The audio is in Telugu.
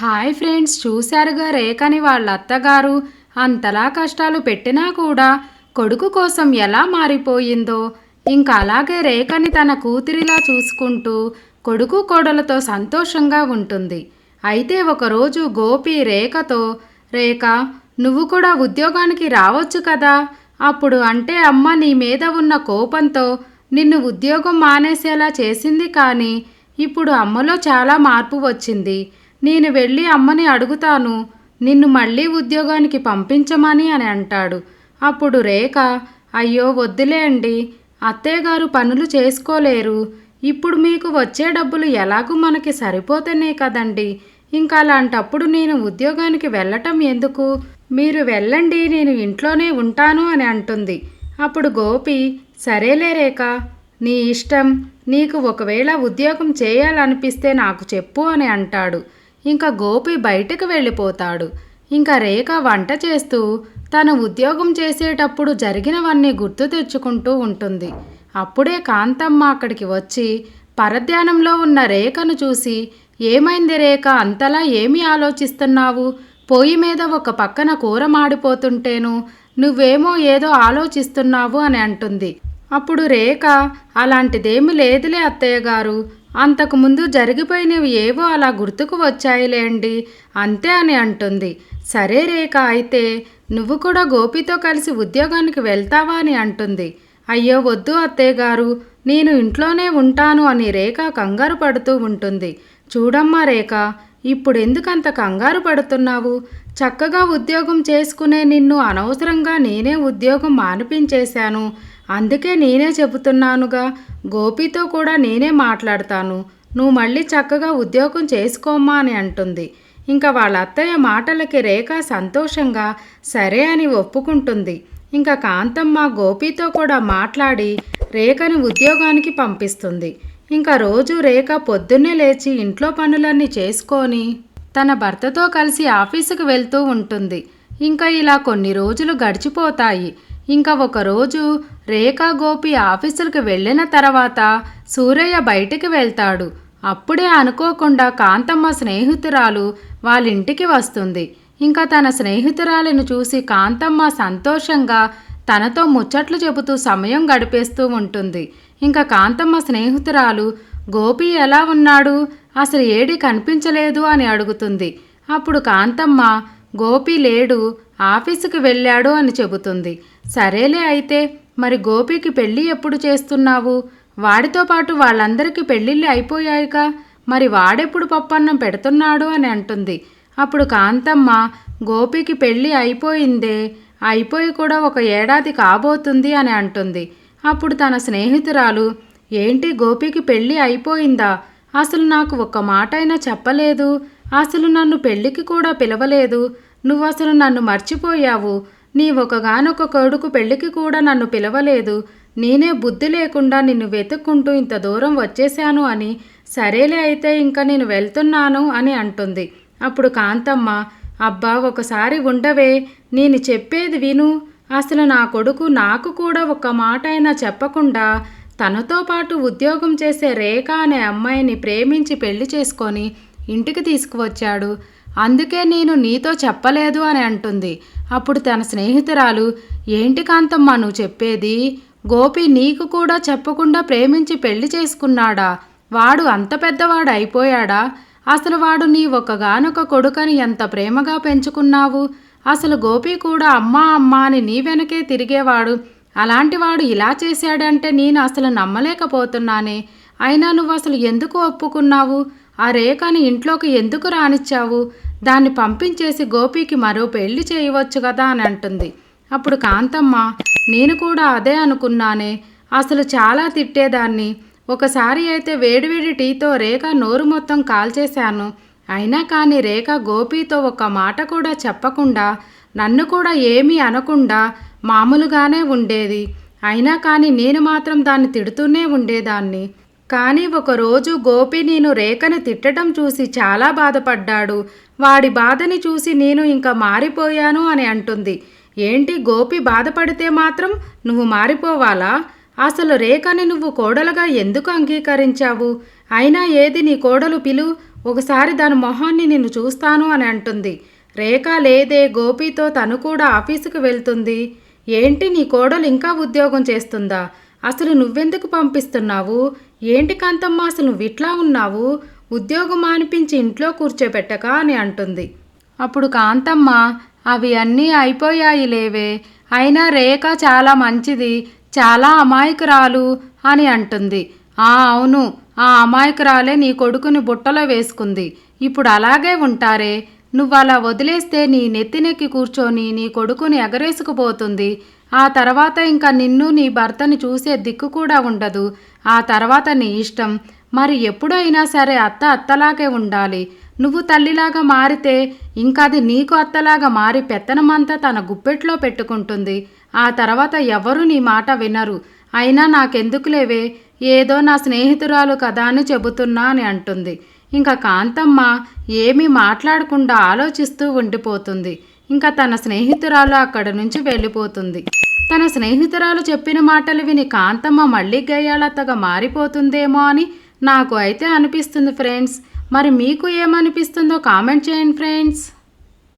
హాయ్ ఫ్రెండ్స్ చూశారుగా రేఖని వాళ్ళ అత్తగారు అంతలా కష్టాలు పెట్టినా కూడా కొడుకు కోసం ఎలా మారిపోయిందో. ఇంకా అలాగే రేఖని తన కూతురిలా చూసుకుంటూ కొడుకు కోడలతో సంతోషంగా ఉంటుంది. అయితే ఒకరోజు గోపి రేఖతో రేఖ నువ్వు కూడా ఉద్యోగానికి రావచ్చు కదా? అప్పుడు అంటే అమ్మ నీ మీద ఉన్న కోపంతో నిన్ను ఉద్యోగం మానేసేలా చేసింది కానీ ఇప్పుడు అమ్మలో చాలా మార్పు వచ్చింది. నేను వెళ్ళి అమ్మని అడుగుతాను నిన్ను మళ్ళీ ఉద్యోగానికి పంపించమని అని అంటాడు. అప్పుడు రేఖ అయ్యో వద్దులే అండి పనులు చేసుకోలేరు. ఇప్పుడు మీకు వచ్చే డబ్బులు ఎలాగూ మనకి సరిపోతేనే కదండి. ఇంకా అలాంటప్పుడు నేను ఉద్యోగానికి వెళ్ళటం ఎందుకు? మీరు వెళ్ళండి నేను ఇంట్లోనే ఉంటాను అని అంటుంది. అప్పుడు గోపి సరేలే రేఖ నీ ఇష్టం నీకు ఒకవేళ ఉద్యోగం చేయాలనిపిస్తే నాకు చెప్పు అని అంటాడు. ఇంకా గోపి బయటకు వెళ్ళిపోతాడు. ఇంకా రేఖ వంట చేస్తూ తను ఉద్యోగం చేసేటప్పుడు జరిగినవన్నీ గుర్తు తెచ్చుకుంటూ ఉంటుంది. అప్పుడే కాంతమ్మ అక్కడికి వచ్చి పరధ్యానంలో ఉన్న రేఖను చూసి ఏమైంది రేఖ? అంతలా ఏమి ఆలోచిస్తున్నావు? పొయ్యి మీద ఒక పక్కన కూర మాడిపోతుంటేను నువ్వేమో ఏదో ఆలోచిస్తున్నావు అని అంటుంది. అప్పుడు రేఖ అలాంటిదేమి లేదులే అత్తయ్య గారు. అంతకుముందు జరిగిపోయినవి ఏవో అలా గుర్తుకు వచ్చాయిలేండి. అంతే అని అంటుంది. సరే రేఖ అయితే నువ్వు కూడా గోపితో కలిసి ఉద్యోగానికి వెళ్తావా అని అంటుంది. అయ్యో వద్దు అత్తయ్యగారు. నేను ఇంట్లోనే ఉంటాను అని రేఖ కంగారు పడుతూ ఉంటుంది. చూడమ్మా రేఖ ఇప్పుడు ఎందుకంత కంగారు పడుతున్నావు? చక్కగా ఉద్యోగం చేసుకునే నిన్ను అనవసరంగా నేనే ఉద్యోగం మానిపించేశాను. అందుకే నేనే చెబుతున్నానుగా. గోపితో కూడా నేనే మాట్లాడతాను. నువ్వు మళ్ళీ చక్కగా ఉద్యోగం చేసుకోమ్మా అని అంటుంది. ఇంకా వాళ్ళ అత్తయ్య మాటలకి రేఖ సంతోషంగా సరే అని ఒప్పుకుంటుంది. ఇంకా కాంతమ్మ గోపితో కూడా మాట్లాడి రేఖని ఉద్యోగానికి పంపిస్తుంది. ఇంకా రోజు రేఖ పొద్దున్నే లేచి ఇంట్లో పనులన్నీ చేసుకొని తన భర్తతో కలిసి ఆఫీసుకు వెళ్తూ ఉంటుంది. ఇంకా ఇలా కొన్ని రోజులు గడిచిపోతాయి. ఇంకా ఒకరోజు రేఖా గోపి ఆఫీసులకు వెళ్ళిన తర్వాత సూరయ్య బయటికి వెళ్తాడు. అప్పుడే అనుకోకుండా కాంతమ్మ స్నేహితురాలు వాళ్ళ ఇంటికి వస్తుంది. ఇంకా తన స్నేహితురాలను చూసి కాంతమ్మ సంతోషంగా తనతో ముచ్చట్లు చెబుతూ సమయం గడిపేస్తూ ఉంటుంది. ఇంకా కాంతమ్మ స్నేహితురాలు గోపి ఎలా ఉన్నాడు? అసలు ఏడి కనిపించలేదు? అని అడుగుతుంది. అప్పుడు కాంతమ్మ గోపి లేడు ఆఫీసుకి వెళ్ళాడు అని చెబుతుంది. సరేలే అయితే మరి గోపికి పెళ్ళి ఎప్పుడు చేస్తున్నావు? వాడితో పాటు వాళ్ళందరికీ పెళ్ళిళ్ళు అయిపోయాయిక. మరి వాడెప్పుడు పప్పన్నం పెడుతున్నాడు అని అంటుంది. అప్పుడు కాంతమ్మ గోపికి పెళ్ళి అయిపోయిందే అయిపోయి కూడా ఒక ఏడాది కాబోతుంది అని అంటుంది. అప్పుడు తన స్నేహితురాలు ఏంటి గోపికి పెళ్ళి అయిపోయిందా? అసలు నాకు ఒక్క మాట అయినా చెప్పలేదు. అసలు నన్ను పెళ్ళికి కూడా పిలవలేదు. నువ్వు అసలు నన్ను మర్చిపోయావు. నీ ఒకగానొక కొడుకు పెళ్ళికి కూడా నన్ను పిలవలేదు. నేనే బుద్ధి లేకుండా నిన్ను వెతుక్కుంటూ ఇంత దూరం వచ్చేశాను అని సరేలే అయితే ఇంకా నేను వెళ్తున్నాను అని అంటుంది. అప్పుడు కాంతమ్మ అబ్బా ఒకసారి ఉండవే. నేను చెప్పేది విను. అసలు నా కొడుకు నాకు కూడా ఒక మాట అయినా చెప్పకుండా తనతో పాటు ఉద్యోగం చేసే రేఖ అనే అమ్మాయిని ప్రేమించి పెళ్ళి చేసుకొని ఇంటికి తీసుకువచ్చాడు. అందుకే నేను నీతో చెప్పలేదు అని అంటుంది. అప్పుడు తన స్నేహితురాలు ఏంటి కాంతమ్మ నువ్వు చెప్పేది? గోపి నీకు కూడా చెప్పకుండా ప్రేమించి పెళ్ళి చేసుకున్నాడా? వాడు అంత పెద్దవాడు అయిపోయాడా? అసలు వాడు నీ ఒకగానొక కొడుకని ఎంత ప్రేమగా పెంచుకున్నావు? అసలు గోపి కూడా అమ్మా అమ్మా అని నీ వెనకే తిరిగేవాడు? అలాంటి వాడు ఇలా చేశాడంటే నేను అసలు నమ్మలేకపోతున్నానే. అయినా నువ్వు అసలు ఎందుకు ఒప్పుకున్నావు? ఆ రేఖని ఇంట్లోకి ఎందుకు రానిచ్చావు? దాన్ని పంపించేసి గోపికి మరో పెళ్ళి చేయవచ్చు కదా అని అంటుంది. అప్పుడు కాంతమ్మ నేను కూడా అదే అనుకున్నానే. అసలు చాలా తిట్టేదాన్ని. ఒకసారి అయితే వేడివేడి టీతో రేఖ నోరు మొత్తం కాల్చేశాను. అయినా కానీ రేఖ గోపితో ఒక మాట కూడా చెప్పకుండా నన్ను కూడా ఏమీ అనకుండా మామూలుగానే ఉండేది. అయినా కానీ నేను మాత్రం దాన్ని తిడుతూనే ఉండేదాన్ని. కానీ ఒకరోజు గోపి నేను రేఖను తిట్టడం చూసి చాలా బాధపడ్డాడు. వాడి బాధని చూసి నేను ఇంకా మారిపోయాను అని అంటుంది. ఏంటి గోపి బాధపడితే మాత్రం నువ్వు మారిపోవాలా? అసలు రేఖని నువ్వు కోడలుగా ఎందుకు అంగీకరించావు? అయినా ఏది నీ కోడలు పిలు? ఒకసారి దాని మొహాన్ని నిన్ను చూస్తాను అని అంటుంది. రేఖ లేదే గోపితో తను కూడా ఆఫీసుకు వెళ్తుంది. ఏంటి నీ కోడలు ఇంకా ఉద్యోగం చేస్తుందా? అసలు నువ్వెందుకు పంపిస్తున్నావు? ఏంటి కాంతమ్మ అసలు నువ్వు ఇట్లా ఉన్నావు? ఉద్యోగం మానిపించి ఇంట్లో కూర్చోబెట్టక అని అంటుంది. అప్పుడు కాంతమ్మ అవి అన్నీ అయిపోయాయి లేవే. అయినా రేఖ చాలా మంచిది చాలా అమాయకురాలు అని అంటుంది. ఆ అవును ఆ అమాయకురాలే నీ కొడుకుని బుట్టలో వేసుకుంది. ఇప్పుడు అలాగే ఉంటారే. నువ్వు అలా వదిలేస్తే నీ నెత్తినెక్కి కూర్చొని నీ కొడుకుని ఎగరేసుకుపోతుంది. ఆ తర్వాత ఇంకా నిన్ను నీ భర్తని చూసే దిక్కు కూడా ఉండదు. ఆ తర్వాత నీ ఇష్టం. మరి ఎప్పుడైనా సరే అత్త అత్తలాగే ఉండాలి. నువ్వు తల్లిలాగా మారితే ఇంకా అది నీకు అత్తలాగా మారి పెత్తనమంతా తన గుప్పెట్లో పెట్టుకుంటుంది. ఆ తర్వాత ఎవరు నీ మాట వినరు. అయినా నాకెందుకులేవే? ఏదో నా స్నేహితురాలు కదా అని చెబుతున్నా అని అంటుంది. ఇంకా కాంతమ్మ ఏమీ మాట్లాడకుండా ఆలోచిస్తూ ఉండిపోతుంది. ఇంకా తన స్నేహితురాలు అక్కడ నుంచి వెళ్ళిపోతుంది. తన స్నేహితురాలు చెప్పిన మాటలు విని కాంతమ్మ మళ్ళీ గయ్యాళత్తగా మారిపోతుందేమో అని నాకు అయితే అనిపిస్తుంది ఫ్రెండ్స్. మరి మీకు ఏమనిపిస్తుందో కామెంట్ చేయండి ఫ్రెండ్స్.